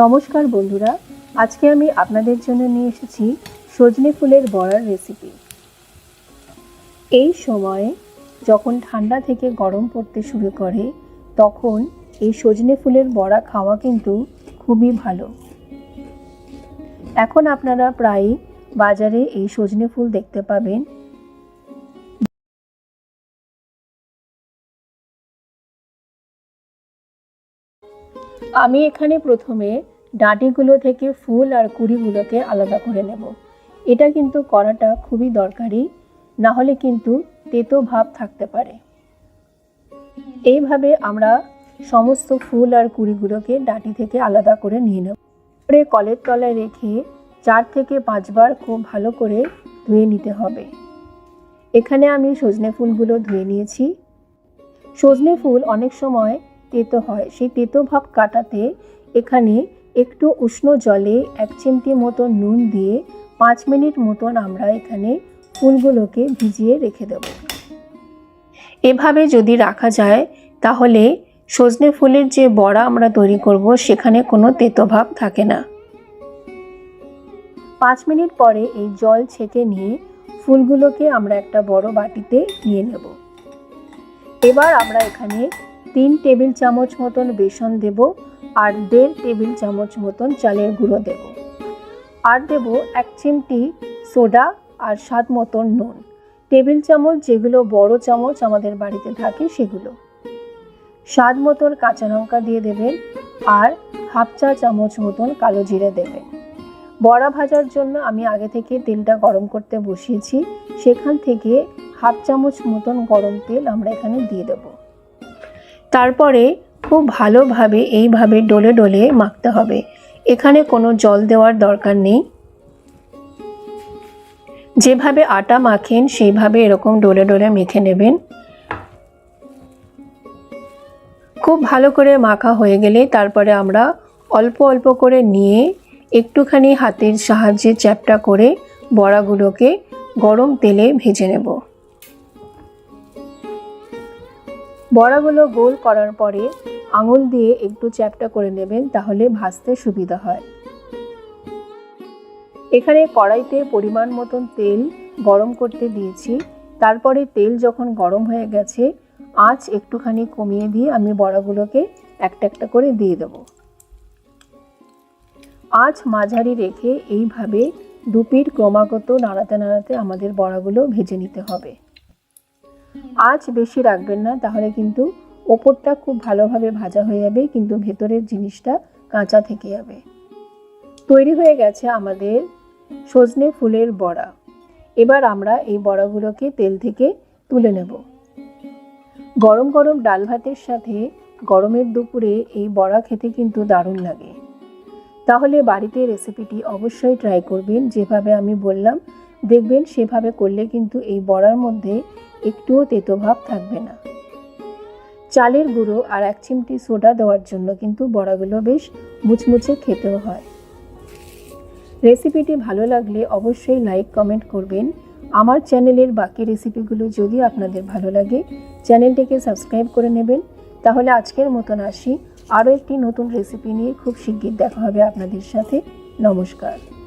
নমস্কার বন্ধুরা, আজকে আমি আপনাদের জন্য নিয়ে এসেছি সজনে ফুলের বড়ার রেসিপি এই সময়ে যখন ঠান্ডা থেকে গরম পড়তে শুরু করে, তখন এই সজনে ফুলের বড়া খাওয়া কিন্তু খুবই ভালো। এখন আপনারা প্রায় বাজারে এই সজনে ফুল দেখতে পাবেন। আমি এখানে প্রথমে ডাঁটিগুলো থেকে ফুল আর কুড়িগুলোকে আলাদা করে নেব। এটা কিন্তু করাটা খুবই দরকারি, না হলে কিন্তু তেতো ভাব থাকতে পারে। এইভাবে আমরা সমস্ত ফুল আর কুড়িগুলোকে ডাঁটি থেকে আলাদা করে নিয়ে নেব। পরে কলের তলায় রেখে চার থেকে পাঁচবার খুব ভালো করে ধুয়ে নিতে হবে। এখানে আমি সজনে ফুলগুলো ধুয়ে নিয়েছি। সজনে ফুল অনেক সময় তেতো হয়। সেই তেতো ভাব কাটাতে এখানে একটু উষ্ণ জলে এক চিমটি মতো নুন দিয়ে পাঁচ মিনিট মতন আমরা এখানে ফুলগুলোকে ভিজিয়ে রেখে দেব। এভাবে যদি রাখা যায়, তাহলে সজনে ফুলের যে বড়া আমরা তৈরি করব, সেখানে কোনো তেতো ভাব থাকে না। পাঁচ মিনিট পরে এই জল ছেঁকে নিয়ে ফুলগুলোকে আমরা একটা বড় বাটিতে নিয়ে নেব। এবার আমরা এখানে তিন টেবিল চামচ মতন বেসন দেব আর দেড় টেবিল চামচ মতন চালের গুঁড়ো দেব। আর দেব এক চিমটি সোডা আর স্বাদ মতন নুন। টেবিল চামচ যেগুলো বড় চামচ আমাদের বাড়িতে থাকে সেগুলো। স্বাদ মতন কাঁচা লঙ্কা দিয়ে দেবেন আর হাফ চা চামচ মতন কালো জিরে দেবেন। বড়া ভাজার জন্য আমি আগে থেকে তেলটা গরম করতে বসিয়েছি। সেখান থেকে হাফ চামচ মতন গরম তেল আমরা এখানে দিয়ে দেবো। তারপরে খুব ভালোভাবে এইভাবে ডলে ডলে মাখতে হবে। এখানে কোনো জল দেওয়ার দরকার নেই। যেভাবে আটা মাখেন, সেইভাবে এরকম ডলে ডলে মেখে নেবেন। খুব ভালো করে মাখা হয়ে গেলে তারপরে আমরা অল্প অল্প করে নিয়ে একটুখানি হাতের সাহায্যে চ্যাপটা করে বড়াগুলোকে গরম তেলে ভেজে নেব। বড়াগুলো গোল করার পরে আঙুল দিয়ে একটু চ্যাপটা করে নেবেন, তাহলে ভাজতে সুবিধা হয়। এখানে কড়াইতে পরিমাণ মতন তেল গরম করতে দিয়েছি। তারপরে তেল যখন গরম হয়ে গেছে, আঁচ একটুখানি কমিয়ে দিয়ে আমি বড়াগুলোকে একটা একটা করে দিয়ে দেবো। আঁচ মাঝারি রেখে এইভাবে দুপির ক্রমাগত নাড়াতে নাড়াতে আমাদের বড়াগুলো ভেজে নিতে হবে। আঁচ বেশি রাখবেন না, তাহলে কিন্তু ওপরটা খুব ভালোভাবে ভাজা হয়ে যাবে, কিন্তু ভেতরের জিনিসটা কাঁচা থেকে যাবে। তৈরি হয়ে গেছে আমাদের সজনে ফুলের বড়া। এবার আমরা এই বড়াগুলোকে তেল থেকে তুলে নেব। গরম গরম ডাল ভাতের সাথে গরমের দুপুরে এই বড়া খেতে কিন্তু দারুণ লাগে। তাহলে বাড়িতে রেসিপিটি অবশ্যই ট্রাই করবেন। যেভাবে আমি বললাম, দেখবেন সেভাবে করলে কিন্তু এই বড়ার মধ্যে একটুও তেতো ভাব থাকবে না। চালের গুঁড়ো আর এক চিমটি সোডা দেওয়ার জন্য কিন্তু বড়াগুলো বেশ মুচমুচে খেতেও হয়। রেসিপিটি ভালো লাগলে অবশ্যই লাইক, কমেন্ট করবেন। আমার চ্যানেলের বাকি রেসিপিগুলো যদি আপনাদের ভালো লাগে, চ্যানেলটিকে সাবস্ক্রাইব করে নেবেন। তাহলে আজকের মতন আসি। আরও একটি নতুন রেসিপি নিয়ে খুব শিগগির দেখা হবে আপনাদের সাথে। নমস্কার।